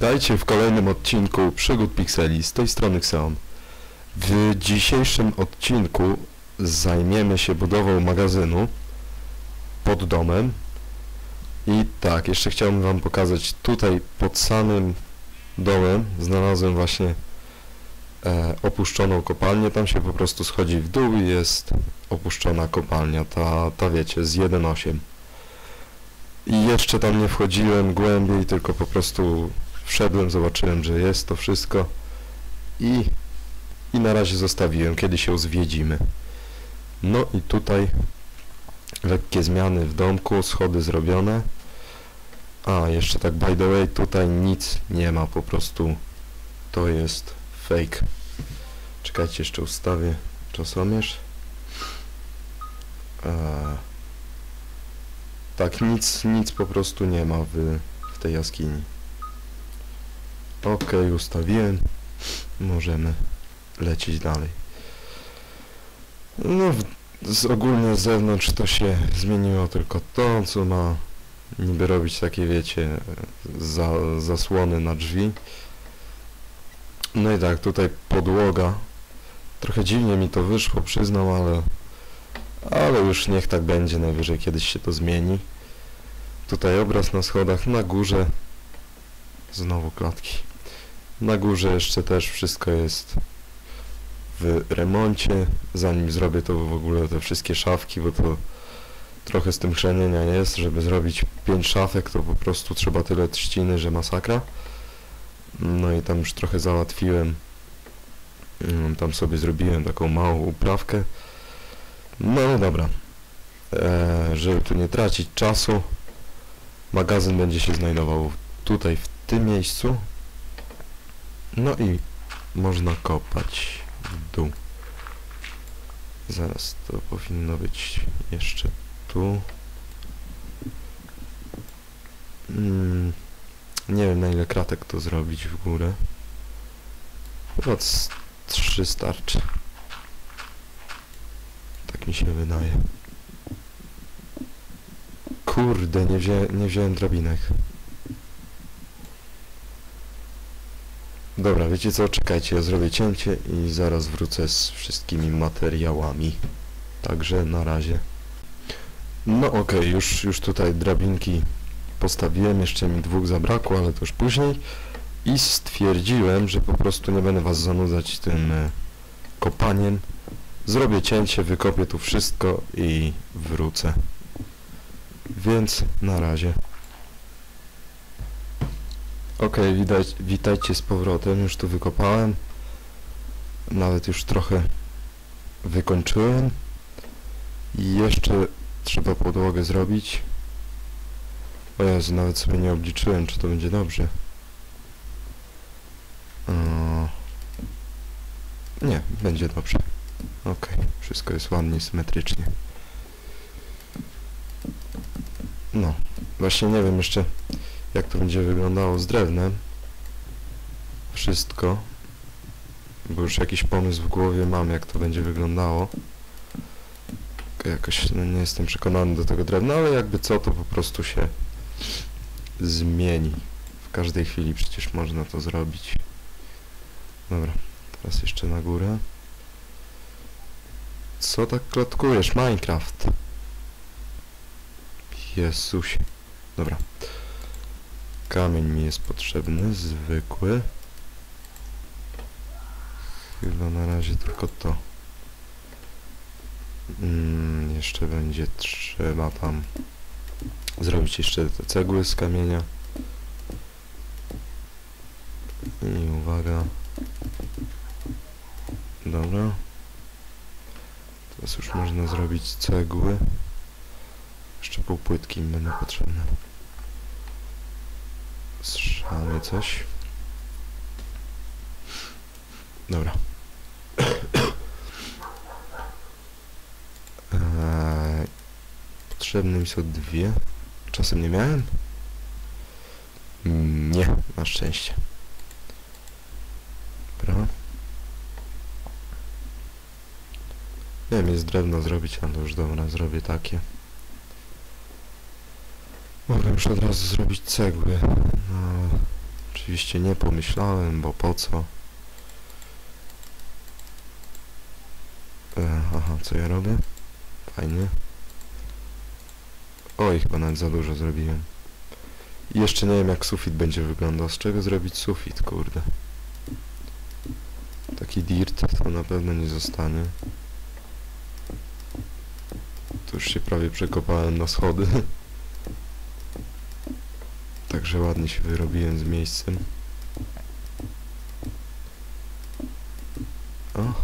Witajcie w kolejnym odcinku Przygód Pixeli, z tej strony Xeon. W dzisiejszym odcinku zajmiemy się budową magazynu pod domem. I tak, jeszcze chciałbym wam pokazać, tutaj pod samym domem znalazłem właśnie e, opuszczoną kopalnię, tam się po prostu schodzi w dół i jest opuszczona kopalnia, ta, ta wiecie, z 1.8. I jeszcze tam nie wchodziłem głębiej, tylko po prostu wszedłem, zobaczyłem, że jest to wszystko i, i na razie zostawiłem, kiedy się zwiedzimy. No i tutaj lekkie zmiany w domku, schody zrobione. A, jeszcze tak by the way, tutaj nic nie ma, po prostu to jest fake. Czekajcie, jeszcze ustawię czasomierz. Eee, tak, nic, nic po prostu nie ma w, w tej jaskini. Ok, ustawiłem. Możemy lecieć dalej. No, z, ogólnie z zewnątrz to się zmieniło tylko to, co ma niby robić takie, wiecie, za, zasłony na drzwi. No i tak, tutaj podłoga. Trochę dziwnie mi to wyszło, przyznam, ale ale już niech tak będzie, najwyżej kiedyś się to zmieni. Tutaj obraz na schodach, na górze znowu klatki. Na górze jeszcze też wszystko jest w remoncie. Zanim zrobię to w ogóle te wszystkie szafki, bo to trochę z tym chrzenienia jest, żeby zrobić 5 szafek, to po prostu trzeba tyle trzciny, że masakra. No i tam już trochę załatwiłem. Mm, Tam sobie zrobiłem taką małą uprawkę. No dobra. E, żeby tu nie tracić czasu, magazyn będzie się znajdował tutaj, w tym miejscu. No i można kopać w dół. Zaraz to powinno być jeszcze tu. Mm, nie wiem na ile kratek to zrobić w górę. Chyba trzy starczy. Tak mi się wydaje. Kurde, nie, wzię nie wziąłem drabinek. Dobra, wiecie co? Czekajcie, ja zrobię cięcie i zaraz wrócę z wszystkimi materiałami. Także na razie. No okej, już, już tutaj drabinki postawiłem, jeszcze mi dwóch zabrakło, ale to już później. I stwierdziłem, że po prostu nie będę was zanudzać tym e, kopaniem. Zrobię cięcie, wykopię tu wszystko i wrócę. Więc na razie. Ok, widać, witajcie z powrotem, już tu wykopałem. Nawet już trochę wykończyłem. I jeszcze trzeba podłogę zrobić. O Jezu, nawet sobie nie obliczyłem, czy to będzie dobrze. Eee, Nie, będzie dobrze. Ok, wszystko jest ładnie, symetrycznie. No, właśnie nie wiem jeszcze jak to będzie wyglądało z drewnem. Wszystko. Bo już jakiś pomysł w głowie mam jak to będzie wyglądało. Jakoś no, nie jestem przekonany do tego drewna, ale jakby co to po prostu się zmieni. W każdej chwili przecież można to zrobić. Dobra, teraz jeszcze na górę. Co tak klatkujesz, Minecraft? Jezusie. Dobra. Kamień mi jest potrzebny, zwykły. Chyba na razie tylko to. Mm, jeszcze będzie trzeba tam zrobić jeszcze te cegły z kamienia. I uwaga. Dobra. Teraz już można zrobić cegły. Jeszcze pół płytki mi będą potrzebne. Strzelamy coś. Dobra. Eee, potrzebne mi są dwie. Czasem nie miałem? Mm, Nie, na szczęście. Dobra. Wiem, jest drewno zrobić, ale już dobra, zrobię takie. Mogę już od razu zrobić cegły. No, Oczywiście nie pomyślałem, bo po co? E, aha, co ja robię? Fajnie. Oj, chyba nawet za dużo zrobiłem. I jeszcze nie wiem jak sufit będzie wyglądał. Z czego zrobić sufit, kurde? Taki dirt to na pewno nie zostanie. Tu już się prawie przekopałem na schody. Także ładnie się wyrobiłem z miejscem. O.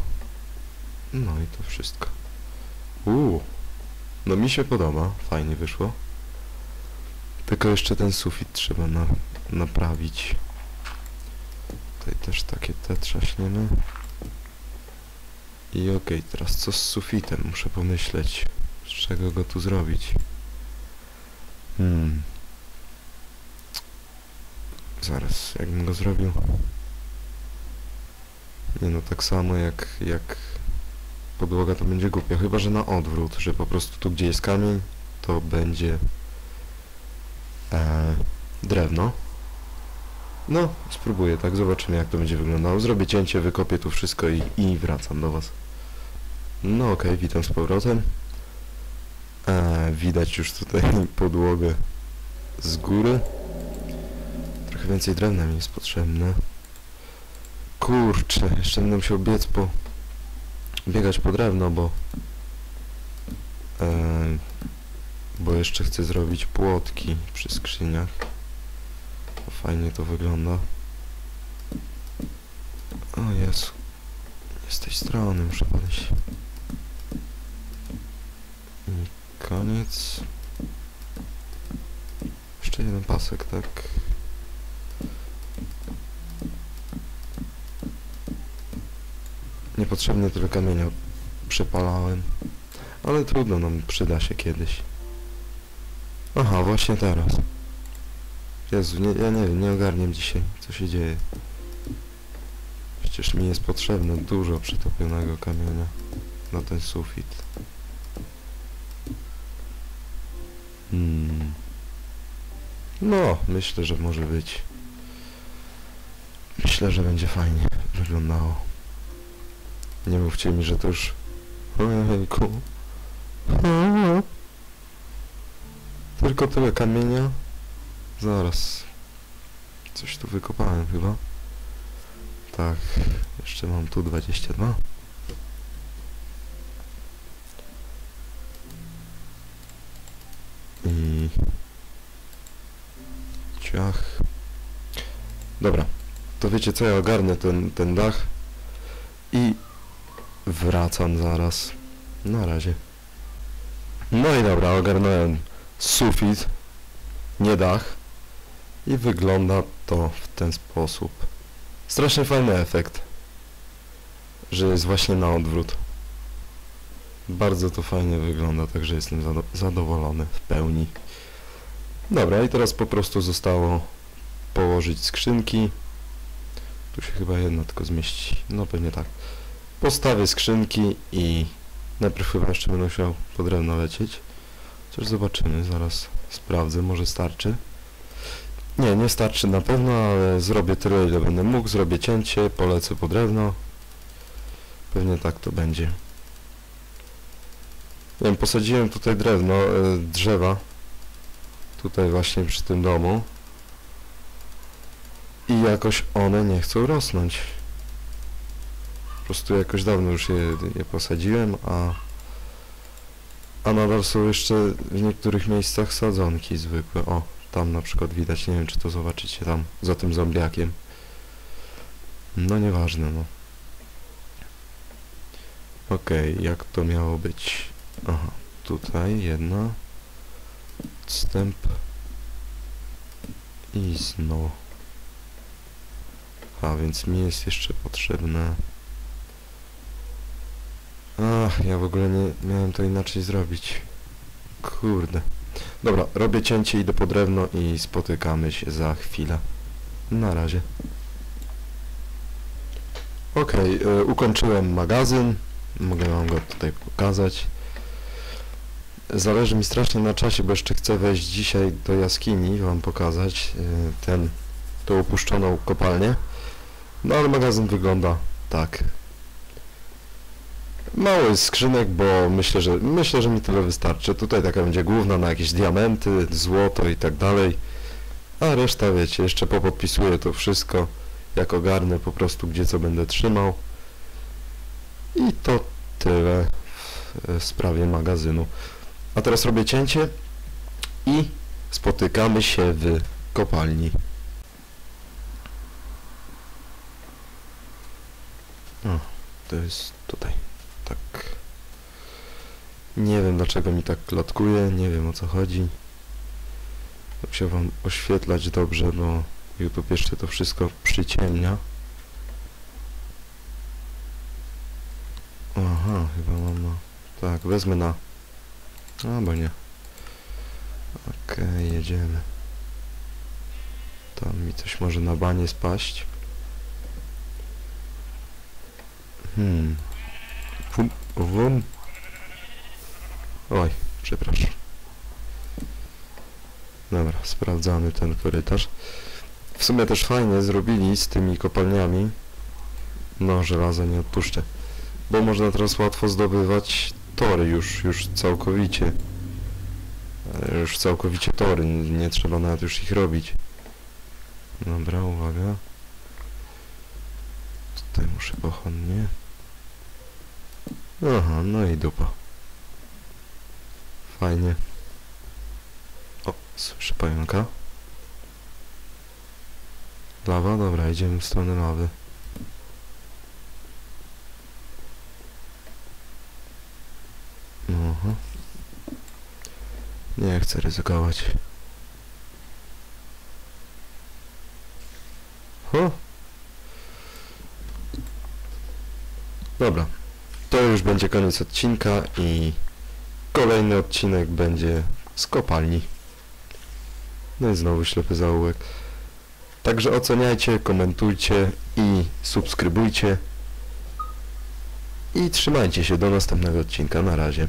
No i to wszystko. Uuu. No mi się podoba. Fajnie wyszło. Tylko jeszcze ten sufit trzeba na, naprawić. Tutaj też takie te trzaśniemy. I okej, teraz co z sufitem? Muszę pomyśleć, z czego go tu zrobić. Hmm. Zaraz, jakbym go zrobił? Nie no, tak samo jak, jak podłoga to będzie głupia, chyba że na odwrót, że po prostu tu gdzie jest kamień, to będzie e, drewno. No, spróbuję, tak, zobaczymy jak to będzie wyglądało. Zrobię cięcie, wykopię tu wszystko i, i wracam do was. No okej, witam z powrotem. E, widać już tutaj podłogę z góry. Trochę więcej drewna mi jest potrzebne. Kurczę, jeszcze będę musiał biec po... biegać po drewno, bo... E, bo jeszcze chcę zrobić płotki przy skrzyniach. Fajnie to wygląda. O Jezu. Z tej strony muszę podejść. I koniec. Jeszcze jeden pasek, tak. Niepotrzebnie tyle kamienia przepalałem. Ale trudno, nam przyda się kiedyś. Aha, właśnie teraz. Jezu, nie, ja nie wiem, nie ogarniam dzisiaj, co się dzieje. Przecież mi jest potrzebne dużo przytopionego kamienia na ten sufit. Hmm. No, myślę, że może być. Myślę, że będzie fajnie wyglądało. Nie mówcie mi, że to już... Ojejku. Tylko tyle kamienia. Zaraz. Coś tu wykopałem chyba. Tak. Jeszcze mam tu 22. I... Ciach. Dobra. To wiecie co, ja ogarnę ten, ten dach. I wracam zaraz. Na razie. No i dobra, ogarnąłem sufit, nie dach i wygląda to w ten sposób. Strasznie fajny efekt, że jest właśnie na odwrót. Bardzo to fajnie wygląda, także jestem zado zadowolony w pełni. Dobra, i teraz po prostu zostało położyć skrzynki. Tu się chyba jedna tylko zmieści, no pewnie tak. Postawię skrzynki i najpierw chyba jeszcze będę musiał po drewno lecieć. Coś zobaczymy, zaraz sprawdzę, może starczy. Nie, nie starczy na pewno, ale zrobię tyle, ile będę mógł, zrobię cięcie, polecę po drewno. Pewnie tak to będzie. Nie wiem, posadziłem tutaj drewno, e, drzewa. Tutaj właśnie przy tym domu. I jakoś one nie chcą rosnąć. Po prostu jakoś dawno już je, je posadziłem, a a nadal są jeszcze w niektórych miejscach sadzonki zwykłe. O, tam na przykład widać, nie wiem czy to zobaczycie tam, za tym zombiakiem. No nieważne, no. Okej, okay, jak to miało być? Aha, tutaj jedna. Odstęp. I znowu. A, więc mi jest jeszcze potrzebne Ach, ja w ogóle nie miałem to inaczej zrobić. Kurde. Dobra, robię cięcie, idę po drewno i spotykamy się za chwilę. Na razie. Okej, okay, ukończyłem magazyn. Mogę wam go tutaj pokazać. Zależy mi strasznie na czasie, bo jeszcze chcę wejść dzisiaj do jaskini, wam pokazać y, ten opuszczoną kopalnię. No ale magazyn wygląda tak. Jest skrzynek, bo myślę, że myślę, że mi tyle wystarczy. Tutaj taka będzie główna na jakieś diamenty, złoto i tak dalej. A reszta wiecie, jeszcze popodpisuję to wszystko, jak ogarnę po prostu gdzie co będę trzymał. I to tyle w sprawie magazynu. A teraz robię cięcie i spotykamy się w kopalni. O, to jest tutaj. Nie wiem dlaczego mi tak klatkuje, nie wiem o co chodzi. Musiał wam oświetlać dobrze, bo YouTube jeszcze to wszystko przyciemnia. Aha, chyba mam na... Tak, wezmę na... Albo nie. Okej, jedziemy. Tam mi coś może na banie spaść. Hmm. Wum, wum. Oj, przepraszam. Dobra, sprawdzamy ten korytarz. W sumie też fajnie zrobili z tymi kopalniami. No, żelaza nie odpuszczę. Bo można teraz łatwo zdobywać tory już, już całkowicie. Już całkowicie tory, nie trzeba nawet już ich robić. Dobra, uwaga. Tutaj muszę pochonnie. Aha, no i dupa. Fajnie. O, słyszę pająka. Lawa? Dobra, idziemy w stronę lawy. Aha. Nie chcę ryzykować. Ho. Dobra. To już będzie koniec odcinka i kolejny odcinek będzie z kopalni. No i znowu ślepy zaułek. Także oceniajcie, komentujcie i subskrybujcie. I trzymajcie się do następnego odcinka. Na razie.